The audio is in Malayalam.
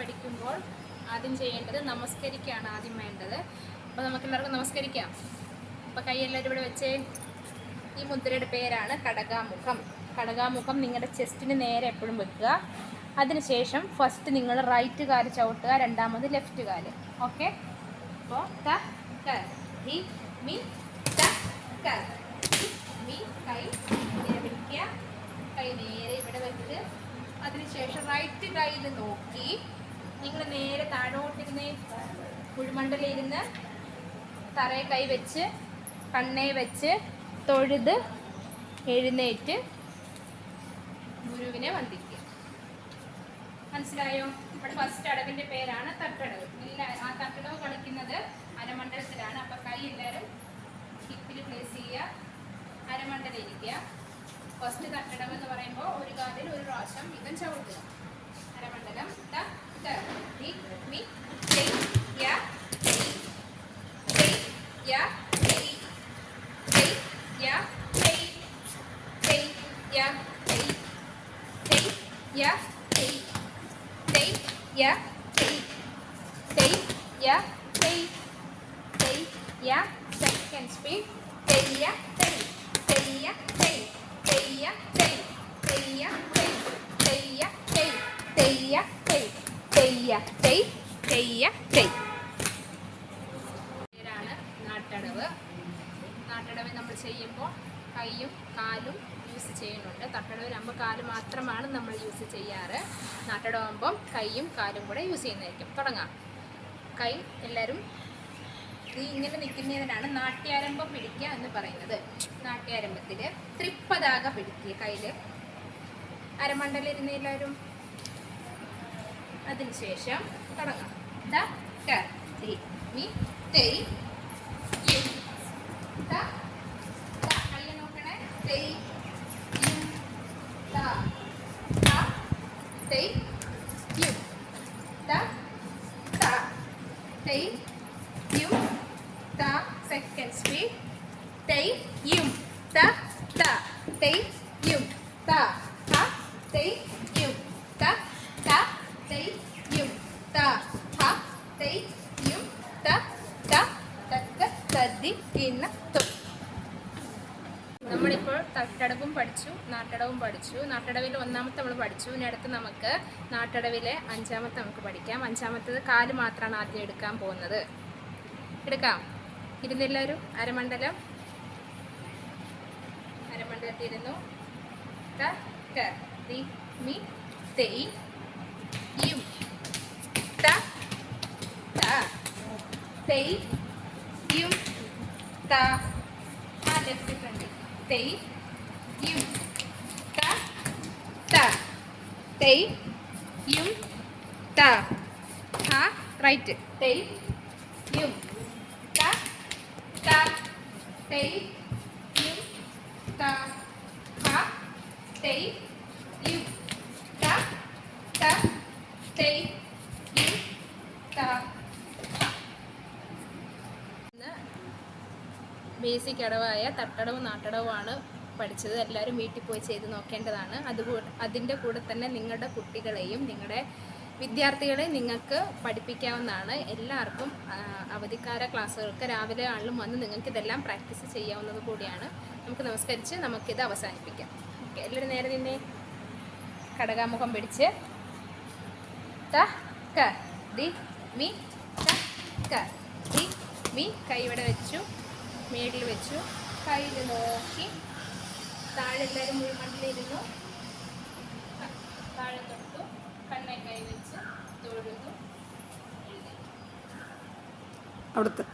പഠിക്കുമ്പോൾ ആദ്യം ചെയ്യേണ്ടത് നമസ്കരിക്കുകയാണ് ആദ്യം വേണ്ടത്. അപ്പോൾ നമുക്ക് എല്ലാവർക്കും നമസ്കരിക്കാം. അപ്പോൾ കൈയെല്ലാവരും ഇവിടെ വെച്ചേ. ഈ മുദ്രയുടെ പേരാണ് കടകാമുഖം. കടകാമുഖം നിങ്ങളുടെ ചെസ്റ്റിന് നേരെ എപ്പോഴും വെക്കുക. അതിനുശേഷം ഫസ്റ്റ് നിങ്ങൾ റൈറ്റ് കാൽ ചവിട്ടുക രണ്ടാമത് ലെഫ്റ്റ് കാൽ. ഓക്കെ അപ്പോൾ ത ക ഹി മി ക. ഹി മി കൈ പിടിക്കുക. കൈ നേരെ ഇവിടെ വെച്ച് അതിനുശേഷം റൈറ്റ് കൈയിൽ നോക്കി. നിങ്ങൾ നേരെ താഴോട്ടിരുന്ന് കുഴിമണ്ടലിരുന്ന് തറയെ കൈ വെച്ച് കണ്ണേ വെച്ച് തൊഴുത് എഴുന്നേറ്റ് ഗുരുവിനെ വന്ദിക്കുക. മനസ്സിലായോ? ഇവിടെ ഫസ്റ്റ് അടവിന്റെ പേരാണ് തട്ടടവ്. ഇല്ല ആ തട്ടടവ് കളിക്കുന്നത് അരമണ്ഡലത്തിലാണ്. അപ്പൊ കൈ എല്ലാവരും ഹിപ്പിൽ പ്ലേസ് ചെയ്യുക. അരമണ്ഡലം ഇരിക്കുക ഫസ്റ്റ് തട്ടടവ് എന്ന് പറയുമ്പോൾ ഒരു കാലിൽ ഒരു പ്രാവശ്യം വീതം ചവിട്ടുക. അരമണ്ഡലം ത yeah, say, say, yeah, second speed. ജയ് യ ജയ് ജയ് പേരാണ് നാട്ടടവ്. നാട്ടടവ് നമ്മൾ ചെയ്യുമ്പോൾ കൈയും കാലും യൂസ് ചെയ്യുന്നുണ്ട്. തട്ടടവിലാകുമ്പോൾ കാൽ മാത്രമാണ് നമ്മൾ യൂസ് ചെയ്യാറ്. നാട്ടടവാകുമ്പം കൈയും കാലും കൂടെ യൂസ് ചെയ്യുന്നതായിരിക്കും. തുടങ്ങാം. കൈ എല്ലാവരും ഈ ഇങ്ങനെ നിൽക്കുന്നതിനാണ് നാട്യാരംഭം പിടിക്കുക എന്ന് പറയുന്നത്. നാട്യാരംഭത്തിൽ തൃപ്പതാക പിടിക്കുക കയ്യിൽ അരമണ്ടലിരുന്ന് എല്ലാവരും അതിനുശേഷം തുടങ്ങാം ദ ടീ മീ തൈ യു ദ കല്ല് നോക്കണേ തൈ യു ദ തൈ യു ദ തൈ യു ദ സെക്കൻഡ് സ്പീഡ് തൈ യു ദ തൈ യു ദ തൈ തൊ നമ്മളിപ്പോൾ തട്ടടവും പഠിച്ചു നാട്ടടവും പഠിച്ചു. നാട്ടടവിൽ ഒന്നാമത്തെ നമ്മൾ പഠിച്ചു. ഇനി അടുത്ത് നമുക്ക് നാട്ടടവിലെ അഞ്ചാമത്തെ നമുക്ക് പഠിക്കാം. അഞ്ചാമത്തത് കാൽ മാത്രമാണ് ആദ്യം എടുക്കാൻ പോകുന്നത്. എടുക്കാം. ഇരുന്നില്ലാരും? അരമണ്ഡലം? അരമണ്ഡലത്തിരുന്നു. ഇരുന്നു ക മി ത ത ता हाँ लेफ्ट फ्रंट तेई युम ता ता तेई युम ता हाँ राइट तेई युम ता ता तेई युम ता हाँ तेई युम ता ता तेई ബേസിക് അടവായ തട്ടടവും നാട്ടടവുമാണ് പഠിച്ചത്. എല്ലാവരും വീട്ടിൽ പോയി ചെയ്ത് നോക്കേണ്ടതാണ്. അതുകൂടെ അതിന്റെ കൂടെ തന്നെ നിങ്ങളുടെ കുട്ടികളെയും നിങ്ങളുടെ വിദ്യാർത്ഥികളെ നിങ്ങൾക്ക് പഠിപ്പിക്കാവുന്നതാണ്. എല്ലാവർക്കും അവധിക്കാര ക്ലാസ്സുകൾക്ക് രാവിലെ ആളിലും വന്ന് നിങ്ങൾക്ക് ഇതെല്ലാം പ്രാക്ടീസ് ചെയ്യാവുന്നത് കൂടിയാണ്. നമുക്ക് നമസ്കരിച്ച് നമുക്കിത് അവസാനിപ്പിക്കാം. ഓക്കെ എല്ലാവരും നേരെ നിന്നെ കടകാമുഖം പിടിച്ച്. ത ക ദി മി ത ക ദി മി കൈ ഇവിടെ വെച്ചു. മേടിൽ വെച്ചു. കയ്യിൽ നോക്കി. താഴെ എല്ലാവരും മുഴുമണ്ടിലിരുന്നു താഴെ തൊട്ടു. കണ്ണെ കൈ വെച്ച് തൊഴുതു. അവിടുത്തെ